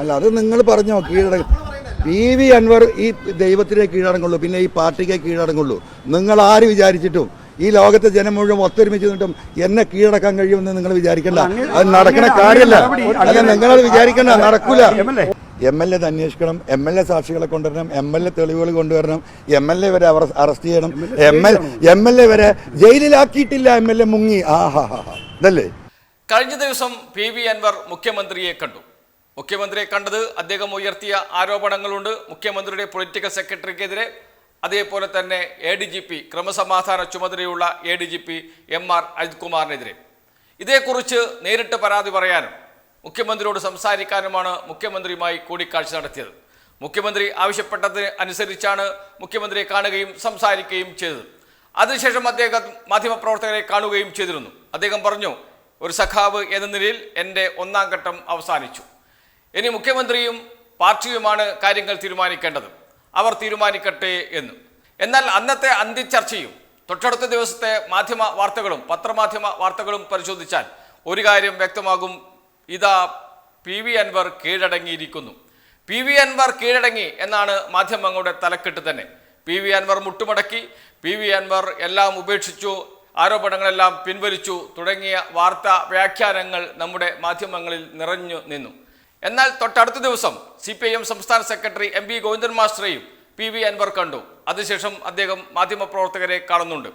അല്ല അത് നിങ്ങൾ പറഞ്ഞോ കീഴടങ്ങും. പി വി അൻവർ ഈ ദൈവത്തിനെ കീഴടങ്ങുള്ളൂ പിന്നെ ഈ പാർട്ടിക്ക് കീഴടങ്ങുള്ളൂ. നിങ്ങൾ ആര് വിചാരിച്ചിട്ടും ഈ ലോകത്തെ ജനം മുഴുവൻ ഒത്തൊരുമിച്ച് നിന്നിട്ടും എന്നെ കീഴടക്കാൻ കഴിയുമെന്ന് നിങ്ങൾ വിചാരിക്കണ്ട. അത് നടക്കണ കാര്യമല്ല. അല്ല നിങ്ങളത് വിചാരിക്കണ്ട നടക്കൂല. M L A. അന്വേഷിക്കണം എം എൽ എ സാക്ഷികളെ കൊണ്ടുവരണം എം എൽ എ തെളിവുകൾ കൊണ്ടുവരണം എം എൽ എ വരെ അവർ അറസ്റ്റ് ചെയ്യണം M L M L A വരെ ജയിലിലാക്കിയിട്ടില്ല എം എൽ എ മുങ്ങി. ആഹാ ഹാ ഹാ ഇതല്ലേ? കഴിഞ്ഞ ദിവസം പി വി അൻവർ മുഖ്യമന്ത്രിയെ കണ്ടു. മുഖ്യമന്ത്രിയെ കണ്ടത് അദ്ദേഹം ഉയർത്തിയ ആരോപണങ്ങളുണ്ട്. മുഖ്യമന്ത്രിയുടെ പൊളിറ്റിക്കൽ സെക്രട്ടറിക്കെതിരെ അതേപോലെ തന്നെ എ ഡി ജി പി ക്രമസമാധാന ചുമതലയുള്ള A D G P M R Ajith കുമാറിനെതിരെ ഇതേക്കുറിച്ച് നേരിട്ട് പരാതി പറയാനും മുഖ്യമന്ത്രിയോട് സംസാരിക്കാനുമാണ് മുഖ്യമന്ത്രിയുമായി കൂടിക്കാഴ്ച നടത്തിയത്. മുഖ്യമന്ത്രി ആവശ്യപ്പെട്ടതിന് അനുസരിച്ചാണ് മുഖ്യമന്ത്രിയെ കാണുകയും സംസാരിക്കുകയും ചെയ്തത്. അതിനുശേഷം അദ്ദേഹം മാധ്യമപ്രവർത്തകരെ കാണുകയും ചെയ്തിരുന്നു. അദ്ദേഹം പറഞ്ഞു ഒരു സഖാവ് എന്ന നിലയിൽ എന്റെ ഒന്നാം ഘട്ടം അവസാനിച്ചു. ഇനി മുഖ്യമന്ത്രിയും പാർട്ടിയുമാണ് കാര്യങ്ങൾ തീരുമാനിക്കേണ്ടത്. അവർ തീരുമാനിക്കട്ടെ എന്ന്. എന്നാൽ അന്നത്തെ അന്ത്യചർച്ചയും തൊട്ടടുത്ത ദിവസത്തെ മാധ്യമ വാർത്തകളും പത്രമാധ്യമ വാർത്തകളും പരിശോധിച്ചാൽ ഒരു കാര്യം വ്യക്തമാകും. ഇതാ പി വി അൻവർ കീഴടങ്ങിയിരിക്കുന്നു. പി വി അൻവർ കീഴടങ്ങി എന്നാണ് മാധ്യമങ്ങളുടെ തലക്കെട്ട് തന്നെ. പി വി അൻവർ മുട്ടുമടക്കി. പി വി അൻവർ എല്ലാം ഉപേക്ഷിച്ചു. ആരോപണങ്ങളെല്ലാം പിൻവലിച്ചു. തുടങ്ങിയ വാർത്താ വ്യാഖ്യാനങ്ങൾ നമ്മുടെ മാധ്യമങ്ങളിൽ നിറഞ്ഞു നിന്നു. എന്നാൽ തൊട്ടടുത്ത ദിവസം സി പി ഐ എം സംസ്ഥാന സെക്രട്ടറി എം പി ഗോവിന്ദൻ മാസ്റ്ററെയും പി വി അൻവർ കണ്ടു. അതിനുശേഷം അദ്ദേഹം മാധ്യമപ്രവർത്തകരെ കാണുന്നുണ്ട്.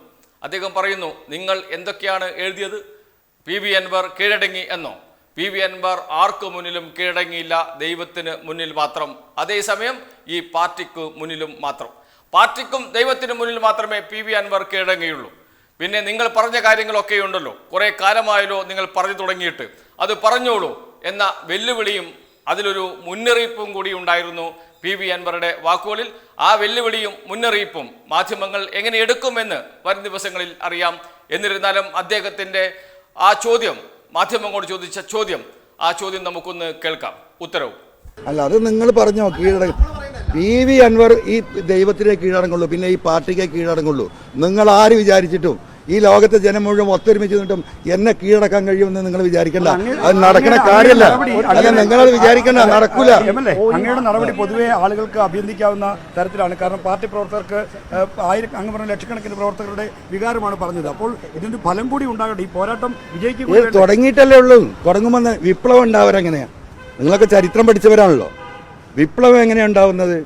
അദ്ദേഹം പറയുന്നു നിങ്ങൾ എന്തൊക്കെയാണ് എഴുതിയത്? പി വി അൻവർ കീഴടങ്ങി എന്നോ? പി വി അൻവർ ആർക്കു മുന്നിലും കീഴടങ്ങിയില്ല? ദൈവത്തിന് മുന്നിൽ മാത്രം. അതേസമയം ഈ പാർട്ടിക്ക് മുന്നിലും മാത്രം. പാർട്ടിക്കും ദൈവത്തിന് മുന്നിൽ മാത്രമേ പി വി അൻവർ കീഴടങ്ങിയുള്ളൂ. പിന്നെ നിങ്ങൾ പറഞ്ഞ കാര്യങ്ങളൊക്കെ ഉണ്ടല്ലോ കുറേ കാലമായല്ലോ നിങ്ങൾ പറഞ്ഞു തുടങ്ങിയിട്ട്. അത് പറഞ്ഞോളൂ. എന്ന വെല്ലുവിളിയും അതിലൊരു മുന്നറിയിപ്പും കൂടി ഉണ്ടായിരുന്നു പി വി അൻവറുടെ വാക്കുകളിൽ. ആ വെല്ലുവിളിയും മുന്നറിയിപ്പും മാധ്യമങ്ങൾ എങ്ങനെ എടുക്കുമെന്ന് വരും ദിവസങ്ങളിൽ അറിയാം. എന്നിരുന്നാലും അദ്ദേഹത്തിന്റെ ആ ചോദ്യം മാധ്യമങ്ങളോട് ചോദിച്ച ചോദ്യം ആ ചോദ്യം നമുക്കൊന്ന് കേൾക്കാം. ഉത്തരവ്. അല്ല അത് നിങ്ങൾ പറഞ്ഞോ കീഴട പി വി അൻവർ ഈ ദൈവത്തിനെ കീഴടങ്ങുള്ളൂ പിന്നെ ഈ പാർട്ടിക്ക് കീഴടങ്ങുള്ളൂ. നിങ്ങൾ ആര് വിചാരിച്ചിട്ടും ഈ ലോകത്തെ ജനം മുഴുവൻ ഒത്തൊരുമിച്ച് നിന്നിട്ടും എന്നെ കീഴടക്കാൻ കഴിയുമെന്ന് നിങ്ങൾ വിചാരിക്കണ്ട. അത് നടക്കണ കാര്യമല്ല. അല്ല നിങ്ങളത് വിചാരിക്കണ്ട നടക്കൂല. അങ്ങയുടെ നടപടി പൊതുവെ ആളുകൾക്ക് അഭ്യർത്ഥിക്കാവുന്ന തരത്തിലാണ്. കാരണം പാർട്ടി പ്രവർത്തകർക്ക് ആയിരം അങ്ങ് പറഞ്ഞ ലക്ഷക്കണക്കിന് പ്രവർത്തകരുടെ വികാരമാണ് പറഞ്ഞത്. അപ്പോൾ ഇതിന്റെ ഫലം കൂടി ഉണ്ടാകട്ടെ. ഈ പോരാട്ടം വിജയിക്കും? തുടങ്ങിയിട്ടല്ലേ ഉള്ളൂ. തുടങ്ങുമെന്ന് വിപ്ലവം ഉണ്ടാവരെങ്ങനെയാ നിങ്ങളൊക്കെ ചരിത്രം പഠിച്ചവരാണല്ലോ. വിപ്ലവം എങ്ങനെയാണ് ഉണ്ടാവുന്നത്?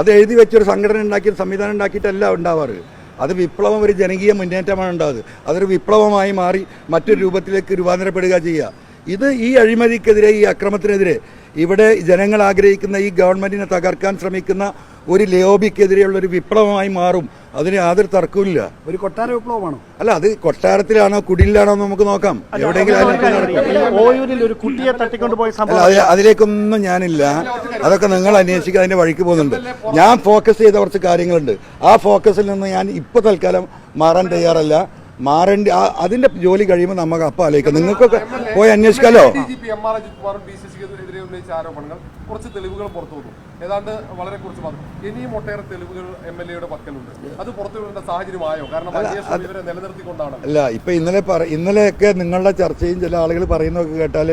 അത് എഴുതി വെച്ചൊരു സംഘടന ഉണ്ടാക്കി സംവിധാനം ഉണ്ടാക്കിയിട്ടല്ല ഉണ്ടാവാറ്. അത് വിപ്ലവം ഒരു ജനകീയ മുന്നേറ്റമാണ് ഉണ്ടാകുന്നത് അതൊരു വിപ്ലവമായി മാറി മറ്റൊരു രൂപത്തിലേക്ക് രൂപാന്തരപ്പെടുക ചെയ്യുക. ഇത് ഈ അഴിമതിക്കെതിരെ ഈ അക്രമത്തിനെതിരെ ഇവിടെ ജനങ്ങൾ ആഗ്രഹിക്കുന്ന ഈ ഗവൺമെന്റിനെ തകർക്കാൻ ശ്രമിക്കുന്ന ഒരു ലോബിക്കെതിരെയുള്ള ഒരു വിപ്ലവമായി മാറും. അതിന് യാതൊരു തർക്കമില്ല ഒരു കൊട്ടാര വിപ്ലവമാണോ? അല്ല അത് കൊട്ടാരത്തിലാണോ കുടിലാണോ എന്ന് നമുക്ക് നോക്കാം. എവിടെയെങ്കിലും അതിലേക്കൊന്നും ഞാനില്ല. അതൊക്കെ നിങ്ങൾ അന്വേഷിക്കുക അതിന്റെ വഴിക്ക് പോകുന്നുണ്ട്. ഞാൻ ഫോക്കസ് ചെയ്ത കുറച്ച് കാര്യങ്ങളുണ്ട്. ആ ഫോക്കസിൽ നിന്ന് ഞാൻ ഇപ്പൊ തൽക്കാലം മാറാൻ തയ്യാറല്ല. മാറേണ്ടി അതിന്റെ ജോലി കഴിയുമ്പോൾ നമുക്ക് അപ്പം ആലോചിക്കാം. നിങ്ങൾക്കൊക്കെ പോയി അന്വേഷിക്കാലോ? കുറച്ച് തെളിവുകൾ പുറത്തു വന്നു. ഏതാണ്ട് വളരെ കുറച്ച് മാത്രം. ഇനിയും ഒട്ടേറെ തെളിവുകൾ എം എൽ എയുടെ പക്കലുണ്ട്. അത് പുറത്തു വിടേണ്ട സാഹചര്യമായോ? കാരണം ഇവരെ നിലനിർത്തിക്കൊണ്ടാണ് അല്ല ഇപ്പൊ ഇന്നലെ ഇന്നലെയൊക്കെ നിങ്ങളുടെ ചർച്ചയും ചില ആളുകൾ പറയുന്നതൊക്കെ കേട്ടാൽ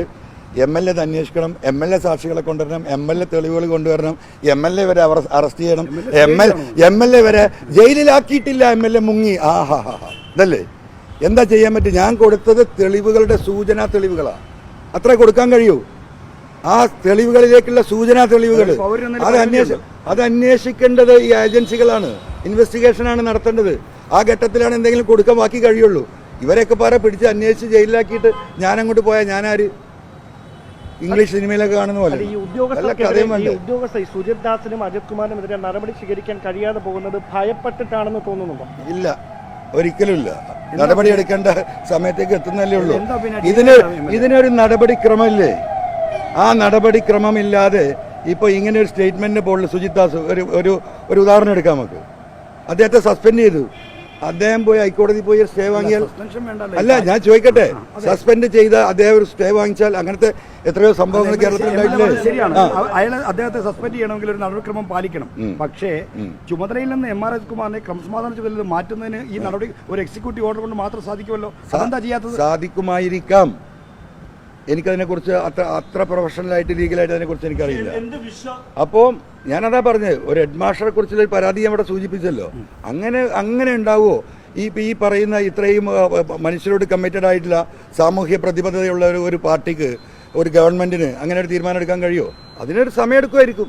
എം എൽ എ അന്വേഷിക്കണം എം എൽ എ സാക്ഷികളെ കൊണ്ടുവരണം എം എൽ എ തെളിവുകൾ കൊണ്ടുവരണം എം എൽ എ വരെ അവർ അറസ്റ്റ് ചെയ്യണം M L M L A വരെ ജയിലിലാക്കിയിട്ടില്ല എം എൽ എ മുങ്ങി. ആഹാ ഹാ ഹാ ഇതല്ലേ? എന്താ ചെയ്യാൻ പറ്റും? ഞാൻ കൊടുത്തത് തെളിവുകളുടെ സൂചനാ തെളിവുകളാണ് അത്ര കൊടുക്കാൻ കഴിയൂ. ആ തെളിവുകളിലേക്കുള്ള സൂചനാ തെളിവുകൾ അത് അന്വേഷ അത് അന്വേഷിക്കേണ്ടത് ഈ ഏജൻസികളാണ്. ഇൻവെസ്റ്റിഗേഷനാണ് നടത്തേണ്ടത്. ആ ഘട്ടത്തിലാണ് എന്തെങ്കിലും കൊടുക്കാൻ ബാക്കി കഴിയുള്ളൂ. ഇവരെയൊക്കെ പാറ പിടിച്ച് അന്വേഷിച്ച് ജയിലിലാക്കിയിട്ട് ഞാൻ അങ്ങോട്ട് പോയാൽ ഞാനാര്? ഇംഗ്ലീഷ് സിനിമയിലൊക്കെ കാണുന്ന പോലെ. ഉദ്യോഗസ്ഥ സുജിത് ദാസിനും അജിത് കുമാറിനും എതിരെ നടപടി സ്വീകരിക്കാൻ കഴിയാതെ പോകുന്നത് ഭയപ്പെട്ടിട്ടാണെന്ന് തോന്നുന്നുണ്ടോ? ഇല്ല. ഒരിക്കലും ഇല്ല നടപടി എടുക്കേണ്ട സമയത്തേക്ക് എത്തുന്നല്ലേ ഉള്ളൂ. ഇതിന് ഇതിനൊരു നടപടിക്രമമില്ലേ? ആ നടപടിക്രമമില്ലാതെ ഇപ്പൊ ഇങ്ങനെ ഒരു സ്റ്റേറ്റ്മെന്റിന് പോലുള്ള സുജിത് ദാസ് ഒരു ഒരു ഒരു ഉദാഹരണം എടുക്കാം നമുക്ക്. അദ്ദേഹത്തെ സസ്പെൻഡ് ചെയ്തു. അദ്ദേഹം പോയി ഹൈക്കോടതി പോയി സ്റ്റേ വാങ്ങിയാൽ അല്ല ഞാൻ ചോദിക്കട്ടെ. സസ്പെൻഡ് ചെയ്ത അദ്ദേഹം ഒരു സ്റ്റേ വാങ്ങിച്ചാൽ അങ്ങനത്തെ എത്രയോ സംഭവങ്ങൾ കേരളത്തിൽ ഉണ്ടായിട്ടില്ലേ? ശരിയാണ്. അയാൾ അദ്ദേഹത്തെ സസ്പെൻഡ് ചെയ്യണമെങ്കിൽ ഒരു നടപടിക്രമം പാലിക്കണം. പക്ഷേ ചുമതലയിൽ നിന്ന് എം ആർ എസ് കുമാറിനെ ക്രമസമാധാന ചുമതല മാറ്റുന്നതിന് ഈ നടപടി ഒരു എക്സിക്യൂട്ടീവ് ഓർഡർ കൊണ്ട് മാത്രം സാധിക്കുമല്ലോ? അതെന്താ ചെയ്യാത്തത്? സാധിക്കുമായിരിക്കാം. എനിക്കതിനെക്കുറിച്ച് അത്ര അത്ര പ്രൊഫഷണലായിട്ട് ലീഗലായിട്ട് അതിനെക്കുറിച്ച് എനിക്കറിയില്ല അപ്പോൾ ഞാനതാ പറഞ്ഞത് ഒരു ഹെഡ് മാസ്റ്ററെ കുറിച്ചുള്ള പരാതി അവിടെ സൂചിപ്പിച്ചല്ലോ. അങ്ങനെ അങ്ങനെ ഉണ്ടാവുമോ ഈ ഈ പറയുന്ന ഇത്രയും മനുഷ്യരോട് കമ്മിറ്റഡ് ആയിട്ടുള്ള സാമൂഹ്യ പ്രതിബദ്ധതയുള്ള ഒരു ഒരു പാർട്ടിക്ക് ഒരു ഗവൺമെന്റിന് അങ്ങനെ ഒരു തീരുമാനം എടുക്കാൻ കഴിയുമോ അതിനൊരു സമയമെടുക്കുമായിരിക്കും.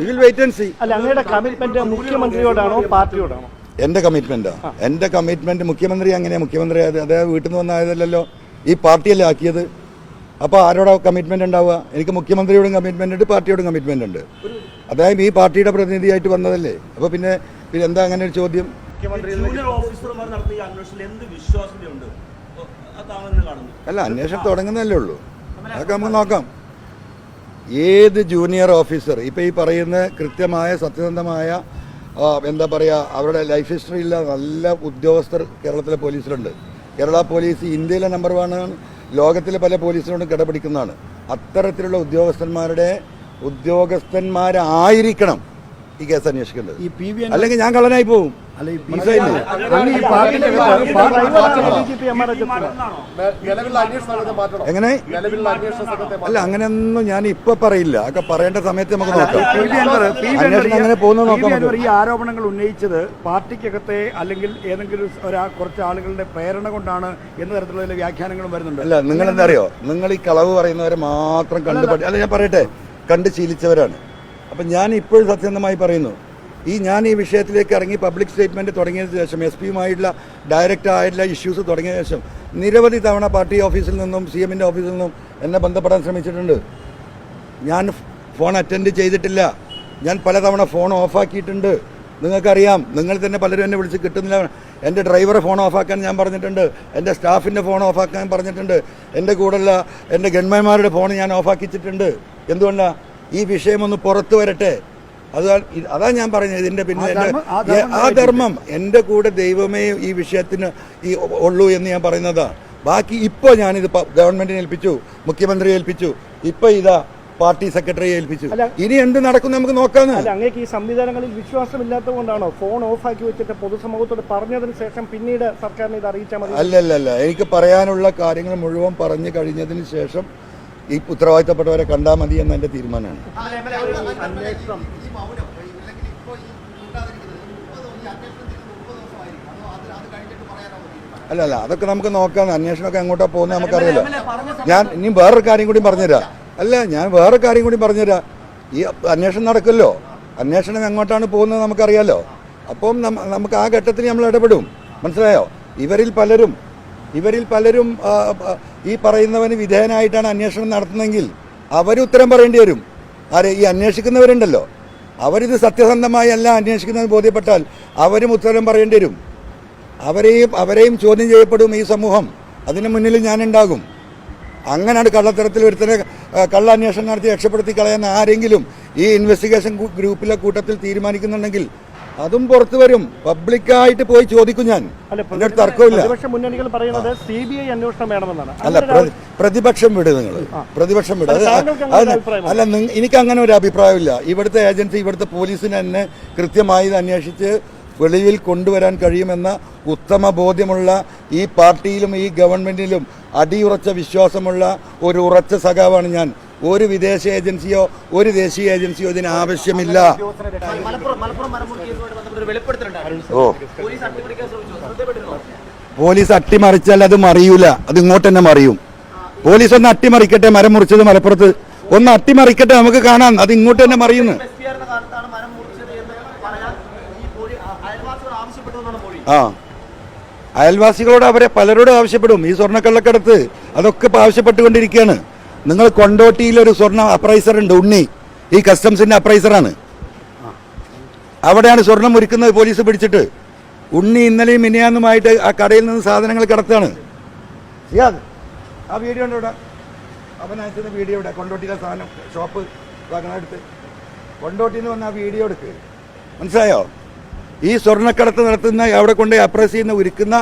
വിൽ വെയിറ്റ് ആൻഡ് സി അല്ല അങ്ങയുടെ കമ്മിറ്റ്മെന്റ് മുഖ്യമന്ത്രിയോടാണോ പാർട്ടിയോടാണോ? എന്റെ കമ്മിറ്റ്മെന്റാ എന്റെ കമ്മിറ്റ്മെന്റ് മുഖ്യമന്ത്രി അങ്ങനെ മുഖ്യമന്ത്രി അതായത് അദ്ദേഹം വീട്ടിൽ നിന്ന് വന്നായതല്ലോ ഈ പാർട്ടിയല്ലേ ആക്കിയത്? അപ്പോൾ ആരോടാ കമ്മിറ്റ്മെന്റ് ഉണ്ടാവുക? എനിക്ക് മുഖ്യമന്ത്രിയോടും കമ്മിറ്റ്മെന്റ് ഉണ്ട് പാർട്ടിയോടും കമ്മിറ്റ്മെന്റ് ഉണ്ട്. അതായത് ഈ പാർട്ടിയുടെ പ്രതിനിധിയായിട്ട് വന്നതല്ലേ? അപ്പോൾ പിന്നെ പിന്നെ എന്താ അങ്ങനെ ഒരു ചോദ്യം? അല്ല അന്വേഷണം തുടങ്ങുന്നതല്ലേ ഉള്ളൂ. അതൊക്കെ നമുക്ക് നോക്കാം. ഏത് ജൂനിയർ ഓഫീസർ ഇപ്പോൾ ഈ പറയുന്ന കൃത്യമായ സത്യസന്ധമായ എന്താ പറയുക അവരുടെ ലൈഫ് ഹിസ്റ്ററിയില്ല നല്ല ഉദ്യോഗസ്ഥർ കേരളത്തിലെ പോലീസിലുണ്ട്. കേരള പോലീസ് ഇന്ത്യയിലെ നമ്പർ വൺ ആണ്. ലോകത്തിലെ പല പോലീസിനോടും കിടപിടിക്കുന്നതാണ്. അത്തരത്തിലുള്ള ഉദ്യോഗസ്ഥന്മാരുടെ ഉദ്യോഗസ്ഥന്മാരായിരിക്കണം. ഈ കേസ് അന്വേഷിക്കേണ്ടത്. ഈ പി വി അല്ലെങ്കിൽ ഞാൻ കള്ളനായി പോകും അല്ല ഈ പി മനസ്സിലായില്ലേ? അങ്ങ് ഈ പാർട്ടിക്കകത്ത് party D G P M R Ajith Kumar നേ- നിലവിലുള്ള അന്വേഷണ സംഘത്തെ മാറ്റണം. എങ്ങനെ? അല്ല അങ്ങനെയൊന്നും ഞാൻ ഇപ്പൊ പറയില്ല. അതൊക്കെ പറയേണ്ട സമയത്ത് നമുക്ക് നോക്കാം. ഈ- ആരോപണങ്ങൾ ഉന്നയിച്ചത് പാർട്ടിക്കകത്തെ അല്ലെങ്കിൽ ഏതെങ്കിലും ഒരാ കുറച്ച് ആളുകളുടെ പ്രേരണ കൊണ്ടാണ് എന്ന തരത്തിലുള്ള വ്യാഖ്യാനങ്ങളും വരുന്നുണ്ട്. അല്ല നിങ്ങൾ എന്താ അറിയോ? നിങ്ങൾ ഈ കളവ് പറയുന്നവരെ മാത്രം കണ്ടു അല്ല ഞാൻ പറയട്ടെ. കണ്ട് ശീലിച്ചവരാണ്. അപ്പം ഞാൻ ഇപ്പോഴും സത്യസന്ധമായി പറയുന്നു ഈ ഞാൻ ഈ വിഷയത്തിലേക്ക് ഇറങ്ങി പബ്ലിക് സ്റ്റേറ്റ്മെന്റ് തുടങ്ങിയതിന് ശേഷം എസ് പിയുമായിട്ടുള്ള ഡയറക്റ്റ് ആയിട്ടുള്ള ഇഷ്യൂസ് തുടങ്ങിയ ശേഷം നിരവധി തവണ പാർട്ടി ഓഫീസിൽ നിന്നും സി എമ്മിന്റെ ഓഫീസിൽ നിന്നും എന്നെ ബന്ധപ്പെടാൻ ശ്രമിച്ചിട്ടുണ്ട്. ഞാൻ ഫോൺ അറ്റൻഡ് ചെയ്തിട്ടില്ല. ഞാൻ പലതവണ ഫോൺ ഓഫാക്കിയിട്ടുണ്ട് നിങ്ങൾക്കറിയാം നിങ്ങൾ തന്നെ പലരും എന്നെ വിളിച്ച് കിട്ടുന്നില്ല. എന്റെ ഡ്രൈവറെ ഫോൺ ഓഫാക്കാൻ ഞാൻ പറഞ്ഞിട്ടുണ്ട്. എന്റെ സ്റ്റാഫിന്റെ ഫോൺ ഓഫാക്കാൻ പറഞ്ഞിട്ടുണ്ട്. എന്റെ കൂടെയുള്ള എന്റെ ഗൺമാന്മാരുടെ ഫോൺ ഞാൻ ഓഫാക്കിച്ചിട്ടുണ്ട് എന്തുകൊണ്ടാണ് ഈ വിഷയമൊന്ന് പുറത്തു വരട്ടെ. അത് അതാ ഞാൻ പറഞ്ഞത്. ഇതിന്റെ പിന്നെ ആ എന്റെ ധർമ്മം- ആ ധർമ്മം എന്റെ കൂടെ ദൈവമേ ഈ വിഷയത്തിന് ഈ ഉള്ളൂ എന്ന് ഞാൻ പറയുന്നതാണ് ബാക്കി ഇപ്പോൾ ഞാനിത് ഗവൺമെന്റിനെ ഏൽപ്പിച്ചു മുഖ്യമന്ത്രിയെ ഏൽപ്പിച്ചു ഇപ്പോൾ ഇതാ പാർട്ടി സെക്രട്ടറിയെ ഏൽപ്പിച്ചു. ഇനി എന്ത് നടക്കും നമുക്ക് നോക്കാന്ന്. അങ്ങേക്ക് ഈ സംവിധാനങ്ങളിൽ വിശ്വാസമില്ലാത്തതുകൊണ്ടാണോ ഫോൺ ഓഫ് ആക്കി വെച്ചിട്ട് പൊതുസമൂഹത്തോട് പറഞ്ഞതിന് ശേഷം പിന്നീട് സർക്കാരിനെ ഇത് അറിയിച്ചാൽ മതി? അല്ലല്ല അല്ല അല്ല എനിക്ക് പറയാനുള്ള കാര്യങ്ങൾ മുഴുവൻ പറഞ്ഞു കഴിഞ്ഞതിന് ശേഷം ഈ ഉത്തരവാദിത്തപ്പെട്ടവരെ കണ്ടാൽ മതി എന്ന എന്റെ തീരുമാനമാണ്. അല്ല അല്ല അതൊക്കെ നമുക്ക് നോക്കാം. അന്വേഷണമൊക്കെ എങ്ങോട്ടാ പോകുന്നത് നമുക്കറിയില്ല. ഞാൻ ഇനി വേറൊരു കാര്യം കൂടി പറഞ്ഞുതരാം. അല്ല ഞാൻ വേറെ കാര്യം കൂടി പറഞ്ഞുതരാം. ഈ അന്വേഷണം നടക്കുമല്ലോ. അന്വേഷണം എങ്ങോട്ടാണ് പോകുന്നത് നമുക്കറിയാലോ. അപ്പം നമുക്ക് ആ ഘട്ടത്തിൽ നമ്മൾ ഇടപെടും. മനസ്സിലായോ? ഇവരിൽ പലരും ഇവരിൽ പലരും ഈ പറയുന്നവന് വിധേയനായിട്ടാണ് അന്വേഷണം നടത്തുന്നതെങ്കിൽ അവർ ഉത്തരം പറയേണ്ടി വരും. ആരെ ഈ അന്വേഷിക്കുന്നവരുണ്ടല്ലോ. അവരിത് സത്യസന്ധമായി അല്ല അന്വേഷിക്കുന്നതെന്ന് ബോധ്യപ്പെട്ടാൽ അവരും ഉത്തരം പറയേണ്ടി വരും. അവരെയും അവരെയും ചോദ്യം ചെയ്യപ്പെടും ഈ സമൂഹം. അതിന് മുന്നിൽ ഞാനുണ്ടാകും. അങ്ങനെയാണ് കള്ളത്തരത്തിൽ ഒരുത്തനെ ആ, കള്ള അന്വേഷണം നടത്തി രക്ഷപ്പെടുത്തി കളയാൻ ആരെങ്കിലും ഈ ഇൻവെസ്റ്റിഗേഷൻ ഗ്രൂ- ഗ്രൂപ്പിലെ കൂട്ടത്തിൽ തീരുമാനിക്കുന്നുണ്ടെങ്കിൽ അതും പുറത്തു വരും. പബ്ലിക്കായിട്ട് പോയി ചോദിക്കും ഞാൻ. തർക്കമില്ല. മുന്നണികൾ പറയുന്നത് സി ബി ഐ അന്വേഷണം വേണമെന്നാണ്. അല്ല പ്രതിപക്ഷം വിട് നിങ്ങൾ പ്രതിപക്ഷം വിട്. അല്ല, എനിക്ക് അങ്ങനെ ഒരു അഭിപ്രായമില്ല. ഇവിടുത്തെ ഏജൻസി ഇവിടുത്തെ പോലീസിന് തന്നെ കൃത്യമായി അന്വേഷിച്ച് വെളിയിൽ കൊണ്ടുവരാൻ കഴിയുമെന്ന ഉത്തമ ബോധ്യമുള്ള ഈ പാർട്ടിയിലും ഈ ഗവൺമെന്റിലും അടിയുറച്ച വിശ്വാസമുള്ള ഒരു ഉറച്ച സഖാവാണ് ഞാൻ. ഒരു വിദേശ ഏജൻസിയോ ഒരു ദേശീയ ഏജൻസിയോ ഇതിന് ആവശ്യമില്ല. പോലീസ് അട്ടിമറിച്ചാൽ അത് മറിയൂല. അത് ഇങ്ങോട്ട് തന്നെ മറിയും. പോലീസ് ഒന്ന് അട്ടിമറിക്കട്ടെ മരം മുറിച്ചത് മലപ്പുറത്ത്. ഒന്ന് അട്ടിമറിക്കട്ടെ നമുക്ക് കാണാം. അത് ഇങ്ങോട്ട് തന്നെ മറിയുന്നു. ആ. അയൽവാസികളോട് അവരെ പലരോടും ആവശ്യപ്പെടും. ഈ സ്വർണക്കള്ളക്കടത്ത്. അതൊക്കെ ഇപ്പൊ ആവശ്യപ്പെട്ടുകൊണ്ടിരിക്കുകയാണ്. നിങ്ങൾ കൊണ്ടോട്ടിയിലൊരു സ്വർണ അപ്രൈസർ ഉണ്ട് ഉണ്ണി. ഈ കസ്റ്റംസിന്റെ അപ്രൈസറാണ് അവിടെയാണ് സ്വർണം ഒരുക്കുന്നത് പോലീസ് പിടിച്ചിട്ട്. ഉണ്ണി ഇന്നലെയും മിനിയാന്നുമായിട്ട് ആ കടയിൽ നിന്ന് സാധനങ്ങൾ കടത്താണ്. ആ വീഡിയോ ഉണ്ട് ഇവിടെ? അവൻ അയച്ചത് വീഡിയോ ഇവിടെ കൊണ്ടോട്ടിയിലെ സാധനം ഷോപ്പ് എടുത്ത് കൊണ്ടോട്ടിന്ന് വന്ന ആ വീഡിയോ എടുക്ക്. മനസ്സിലായോ? ഈ സ്വർണക്കടത്ത് നടത്തുന്ന അവിടെ കൊണ്ട് അപ്രസ് ചെയ്യുന്ന ഉരുക്കുന്ന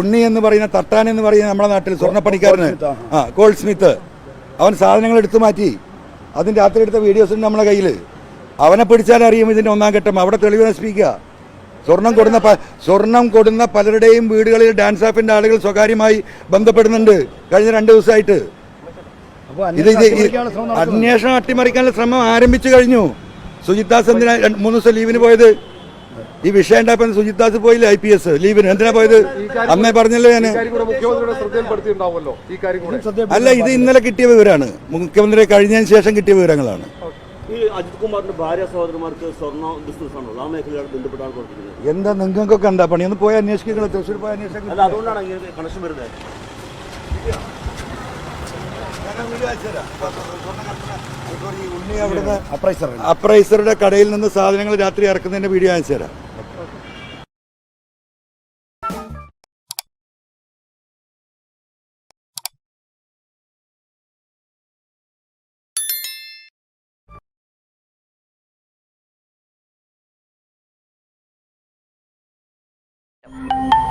ഉണ്ണി എന്ന് പറയുന്ന തട്ടാൻ എന്ന് പറയുന്ന നമ്മുടെ നാട്ടിൽ സ്വർണപ്പണിക്കാരന്. ആ കോൾ സ്മിത്ത് അവൻ സാധനങ്ങൾ എടുത്തു മാറ്റി. അതിന് രാത്രി എടുത്ത വീഡിയോസ് ഉണ്ട് നമ്മുടെ കയ്യിൽ അവനെ പിടിച്ചാൽ അറിയും ഇതിന്റെ ഒന്നാം ഘട്ടം. അവിടെ തെളിവ് നശിപ്പിക്കുക. സ്വർണം കൊടുന്ന പ- സ്വർണം കൊടുന്ന പലരുടെയും വീടുകളിൽ ഡാൻസ് ആപ്പിന്റെ ആളുകൾ സ്വകാര്യമായി ബന്ധപ്പെടുന്നുണ്ട്. കഴിഞ്ഞ രണ്ട് ദിവസമായിട്ട്. ഇത് ഇത് അന്വേഷണം അട്ടിമറിക്കാനുള്ള ശ്രമം ആരംഭിച്ചു കഴിഞ്ഞു. സുജിത് ദാസ് എന്തിനാ മൂന്ന് ദിവസം ലീവിന് പോയത്? ഈ വിഷയം ഉണ്ടായപ്പോൾ സുജിത് ദാസ് പോയില്ല ഐ പി എസ്? ലീവിന്. എന്തിനാ പോയത്? അന്നേ പറഞ്ഞല്ലോ ഞാൻ അല്ല ഇത് ഇന്നലെ കിട്ടിയ വിവരമാണ് മുഖ്യമന്ത്രി കഴിഞ്ഞതിന് ശേഷം കിട്ടിയ വിവരങ്ങളാണ്. എന്താ നിങ്ങൾക്കൊക്കെ എന്താ പണി? ഒന്ന് പോയി അന്വേഷിക്കുന്നത് തൃശ്ശൂർ പോയി അപ്രൈസർ അപ്രൈസറുടെ കടയിൽ നിന്ന് സാധനങ്ങൾ രാത്രി ഇറക്കുന്നതിന്റെ വീഡിയോ അയച്ചു തരാം. Bye.